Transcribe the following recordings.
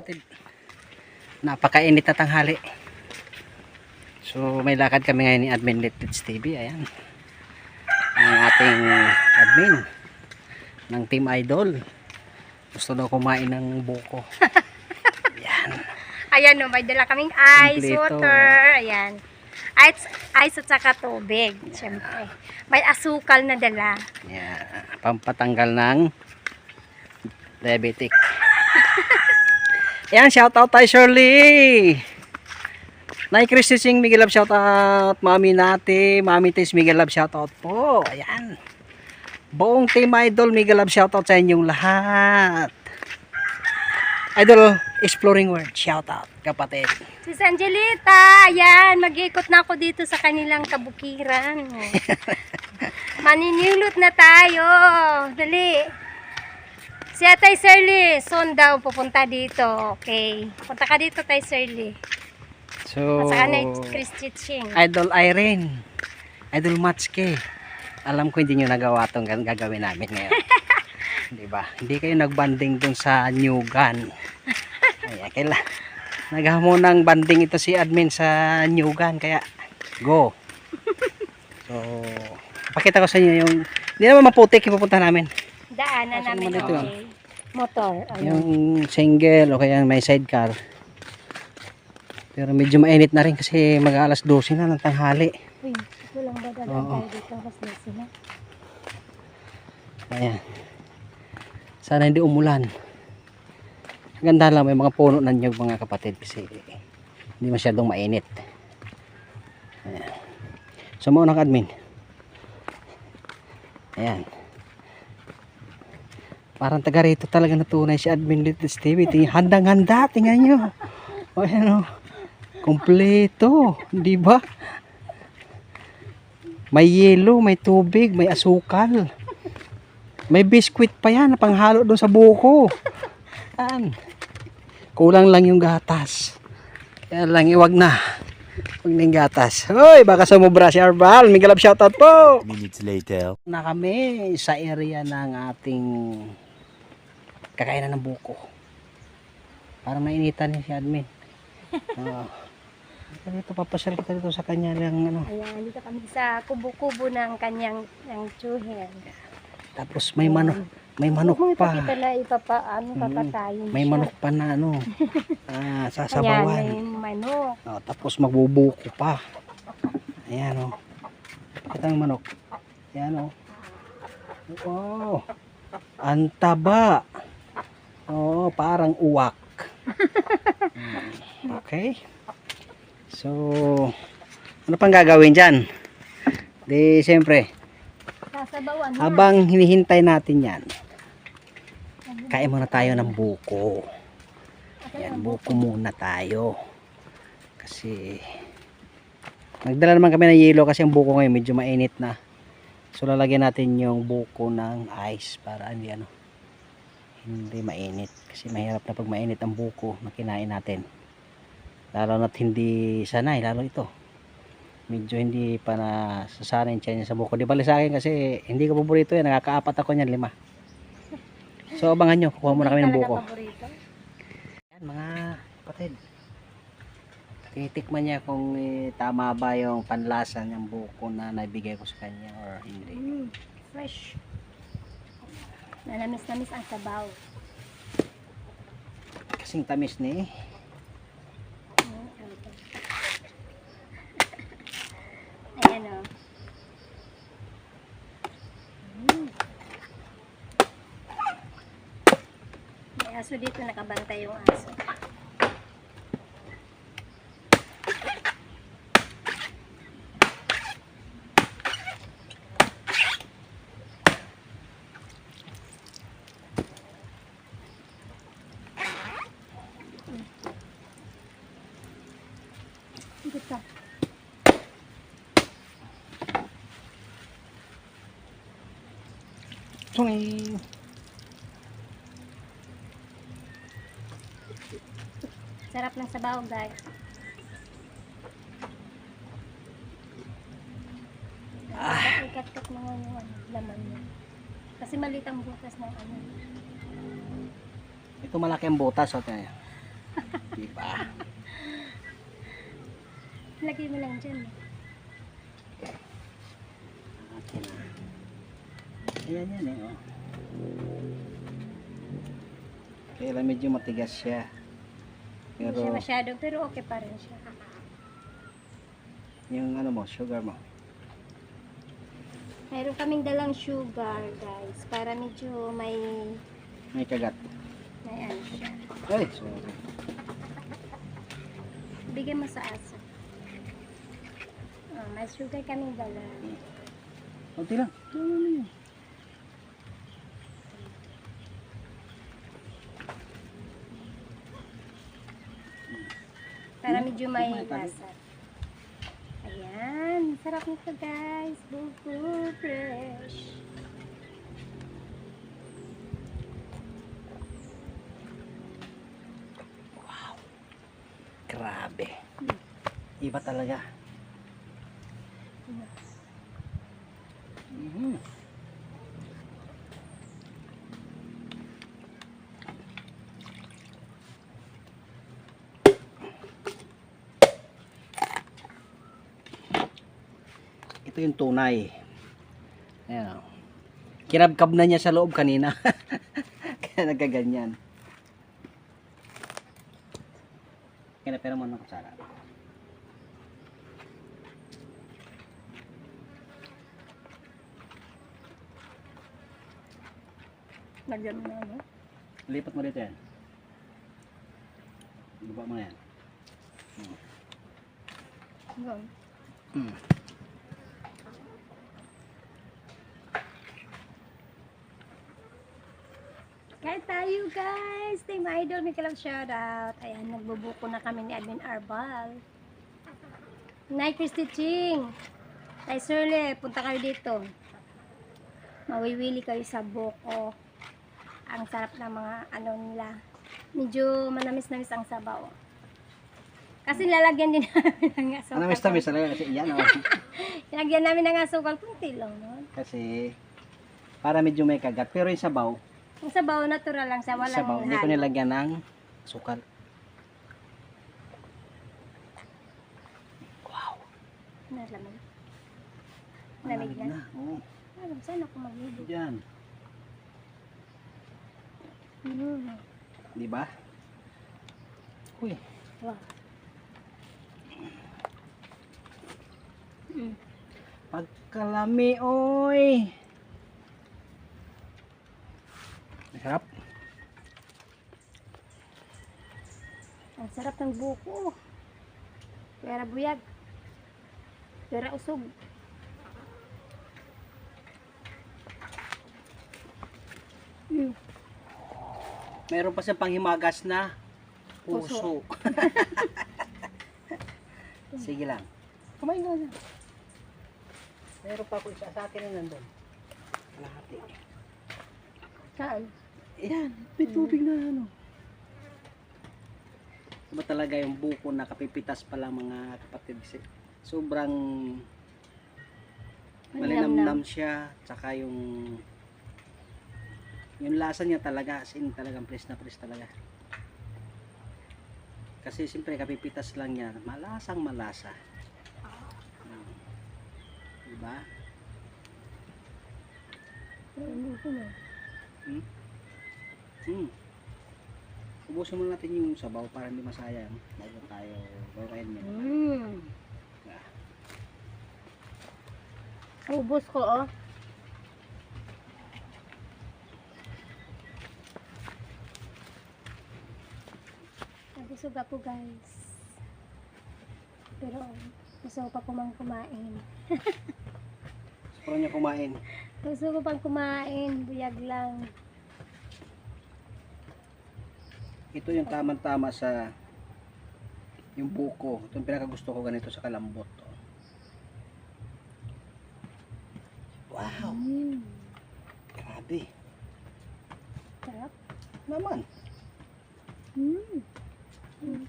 kapatid. Napakainit na tanghali. So may lakad kami ngayon ni Admin Litwits TV. Ayan. Ang ating admin ng Team Idol. Gusto daw kumain ng buko. Ayan. Ayan no, may dala kaming ice, Kompleto. water, ayan. Ice, ice at saka tubig, syempre. May asukal na dala. Ayan. Pampatanggal ng diabetic. Ayan, shoutout tayo Shirley. Nay Christy Sing, Miguel Love shoutout. Mami Nati, Mami Tis, Miguel Love shoutout po. Ayan. Buong Team Idol, Miguel Love shoutout sa inyong lahat. Idol Exploring World, shoutout kapatid. Si Angelita, ayan, mag-ikot na ako dito sa kanilang kabukiran. Maninilot na tayo. Dali. Si Atay Shirley, soon daw pupunta dito. Okay. Punta ka dito, Tay Shirley. So, saka na Chris Chiching. Idol Irene, Idol Matske. Alam ko hindi nyo nagawa itong gagawin namin ngayon. Di ba? Hindi kayo nagbanding dun sa New Gun. Ay, kaila. Naghamon ng banding ito si admin sa New Gun. Kaya, go. So, pakita ko sa inyo yung, hindi naman maputik yung pupunta namin. Daanan Asan namin naman ito? okay. Motor. Ano? Yung single o kaya may sidecar. Pero medyo mainit na rin kasi mag alas 12 na ng tanghali. Uy, ito lang ba dadaan tayo dito? Mas lasi na. Ayan. Sana hindi umulan. Ganda lang may mga puno na niyog mga kapatid kasi hindi masyadong mainit. Ayan. So mo ng admin. Ayan. Parang taga rito talaga na tunay si admin Litis TV. Handang-handa, tingnan nyo. O ayan o. Kompleto. Di ba? May yelo, may tubig, may asukal. May biskwit pa yan na panghalo doon sa buko. Yan. Kulang lang yung gatas. Kaya lang, iwag na. Huwag na yung gatas. Hoy, baka sumubra si Arbal. Miguel Love shoutout po. minutes later. Na kami sa area ng ating kakainan ng buko. Parang nainitan niya si admin. Halika dito, papasyal kita dito sa kanya lang ano. Ayan, dito kami sa kubo-kubo ng kanyang ng chuhen. Tapos may manok, may manok pa. ipakita na ipapa, ano, Mm, papatayin May siya. manok pa na ano. Ah, Ayan, sasabawan. may manok. Oh, tapos magbubuko pa. Ayan oh. Yung manok. Ayan oh. Wow. Ang taba. Oh, parang uwak. Mm, Okay. So, ano pang gagawin dyan? Di, siyempre, Sasabawan na. habang hinihintay natin yan, kain muna tayo ng buko. Yan, buko muna tayo. Kasi nagdala naman kami ng yelo kasi ang buko ngayon medyo mainit na. So lalagyan natin yung buko ng ice para hindi ano hindi mainit kasi mahirap na pag mainit ang buko na kinain natin. Lalo na't hindi sanay, lalo ito. Medyo hindi pa na sasanay siya sa buko. Di bali sa akin kasi hindi ko paborito yan. Nakakaapat ako niyan, lima. So abangan nyo, kukuha muna kami ng buko. Yan mga kapatid. Titikman niya kung eh, tama ba yung panlasa ng buko na naibigay ko sa kanya or hindi. Mm, fresh. Nanamis-namis ang sabaw. Kasing tamis ni to? Ayan o. Mm. May aso dito nakabantay yung aso. Dito. Tuwing. Sarap ng sabaw, guys. Ah. Ikat-kat mo nga yung ano, laman niya. Kasi maliit ang butas ng ano. Ito malaki ang butas. Okay. Diba? Lagay mo lang dyan. eh. Akin na. Ayan yan eh. Oh. Kaya lang medyo matigas siya. Hindi Pero siya masyado, pero okay pa rin siya. yung ano mo, sugar mo. Mayroon kaming dalang sugar, guys. Para medyo may, May kagat. may ano siya. Ay, sorry. Bigyan mo sa aso. May sugar kaming dala. Kunti lang. Ano yun? Para medyo may lasa. Ayan. Sarap nito, guys. Buko fresh. Grabe. Iba talaga. Ito yung tunay. Ayan o. Kinabkab na niya sa loob kanina. Kaya nagaganyan. Kaya na pero mo ng kutsara. Lagyan mo na, ano? Lipat mo dito yan. Baba mo na yan. Yun. Hmm. Guys, Team Idol, may kalang shoutout. Ayan, nagbubuko na kami ni Admin Arbal. Night Christy Ching. Tay Surle, punta kayo dito. Mawiwili kayo sa buko. Ang sarap ng mga ano nila. Medyo manamis-namis ang sabaw. Kasi lalagyan din namin ng asukal. Miss tamis talaga kasi yan oh. Lalagyan namin ng asukal. Kunti lang, no? kasi para medyo may kagat. Pero yung sabaw, Ang sabaw natural lang sa walang sabaw, hindi ko nilagyan ng sukal. Wow. Nalamig. Lamig na. Oo. Alam, saan ako magligo? Yan. Mm. Di ba? Uy. Wow. Mm. Pagkalami, oy. Masarap. Ang sarap ng buko. Pera buyag. Pera usog. Mm. Meron pa siyang panghimagas na puso. Sige lang. Kumain na. Meron pa ako isa sa akin na nandun. Kalahati. Saan? Ayan, may tubig na ano. Iba talaga yung buko na kapipitas pala mga kapatid. Sobrang malinamnam siya. Tsaka yung yung lasa niya talaga, as in talagang press na press talaga. Kasi siyempre kapipitas lang yan, malasang malasa. Diba? Ang buko mo. Hmm? Hmm. Ubusin muna natin yung sabaw para hindi masayang bago tayo bawain yun. Mm. Ubus ko, oh. Nabusog ako, guys. Pero, gusto ko pa kumang kumain. Gusto niya kumain. Gusto ko pang kumain, buyag lang. Ito yung tamang-tama sa yung buko. Ito yung pinakagusto ko ganito sa kalambot. oh. Wow! Mm. Grabe. Sarap. Naman. Mm. Mm.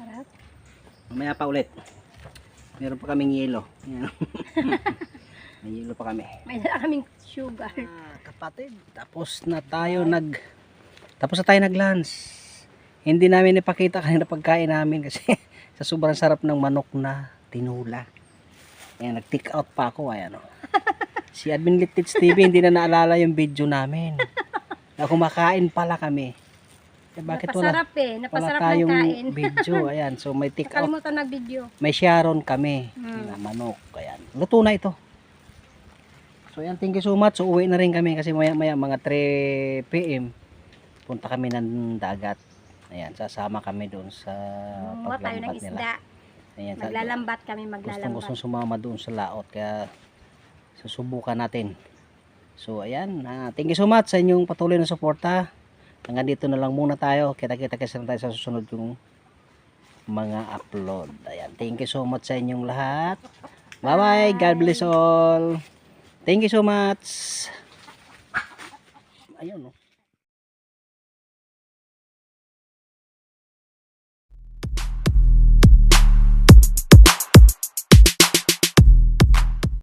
Sarap. Mamaya pa ulit. Meron pa kaming yelo. May yelo pa kami. May dala kaming sugar. Ah, kapatid, tapos na tayo nag tapos na tayo nag-lunch. Hindi namin ipakita kanina pagkain namin kasi sa sobrang sarap ng manok na tinula. Ayan, nag-take out pa ako. Ayan, oh. Si Admin Litits TV hindi na naalala yung video namin. Na kumakain pala kami. Eh, bakit wala, Napasarap eh. wala Napasarap ng tayong kain. video? Ayan, so may take out. Nakalimutan mag-video. May Sharon kami Hmm. na manok. Ayan, luto na ito. So ayan, thank you so much. So uwi na rin kami kasi maya maya mga 3 p.m. punta kami ng dagat. Ayan, sasama kami doon sa Kumuha tayo ng paglambat nila. isda. Ayan, Maglalambat kami, gustong maglalambat. gustong sumama doon sa laot kaya susubukan natin. So ayan, ah, thank you so much sa inyong patuloy na suporta. Hanggang dito na lang muna tayo. Kita-kita kasi tayo sa susunod yung mga upload. Ayan, thank you so much sa inyong lahat. Bye-bye. God bless all. Thank you so much. Ayun, oh.